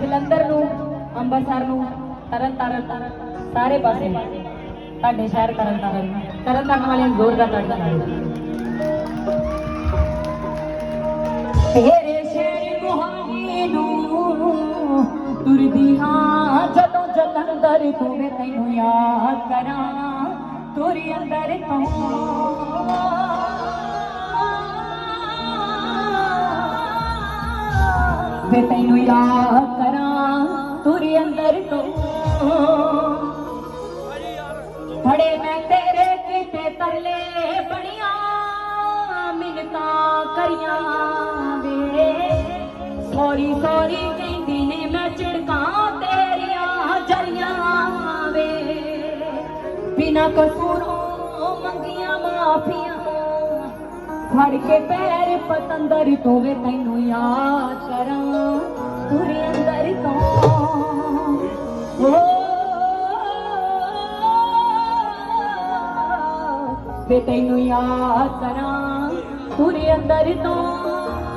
ਅੰਮ੍ਰਿਤਸਰ ਨੂੰ ਤਰਨ ਤਾਰਨ ਸਾਰੇ ਪਾਸੇ ਤੁਹਾਡੇ ਸ਼ਹਿਰ ਤਰਨ ਤਾਰਨ ਤਰਨ ਤਾਰਨ ਵਾਲਿਆਂ ਨੂੰ ਜ਼ੋਰਦਾਰ ਤਾੜੀਆਂ ਤੇਰੇ ਸ਼ਹਿਰ ਮੁਹਾਲੀ ਨੂੰ ਤੁਰਦੀ ਹਾਂ, ਜਦੋਂ ਜਲੰਧਰ ਤੋਂ ਮੈਂ ਤੈਨੂੰ ਯਾਦ ਕਰਾਂ, ਤੁਰ ਅੰਦਰ ਤੋਂ। ਵੇ ਤੈਨੂੰ ਯਾਦ ਕਰਾਂ ਤੁਰ ਅੰਦਰ ਤੋਂ। ਫੜੇ ਮੈਂ ਤੇਰੇ ਕਿਤੇ ਤਰਲੇ ਬਣੀਆਂ, ਮਿੰਨਤਾਂ ਕਰੀਆਂ ਵੇ। ਸੋਰੀ, ਸੌਰੀ ਕਹਿੰਦੀ ਨੇ ਮੈਂ ਝਿੜਕਾਂ ਤੇਰੀਆਂ ਜਰੀਆਂ ਵੇ। ਬਿਨਾ ਕਸੂਰੋਂ ਮੰਗੀਆਂ ਮਾਫੀਆਂ, ਫੜ ਕੇ ਪੈਰ ਪਤੰਦਰ ਤੂੰ ਵੇ ਤੈਨੂੰ ਯਾਦ ਕਰਾਂ ਵੇ ਤੈਨੂੰ ਯਾਦ ਕਰਾਂ ਤੁਰੇ ਅੰਦਰ ਤੋਂ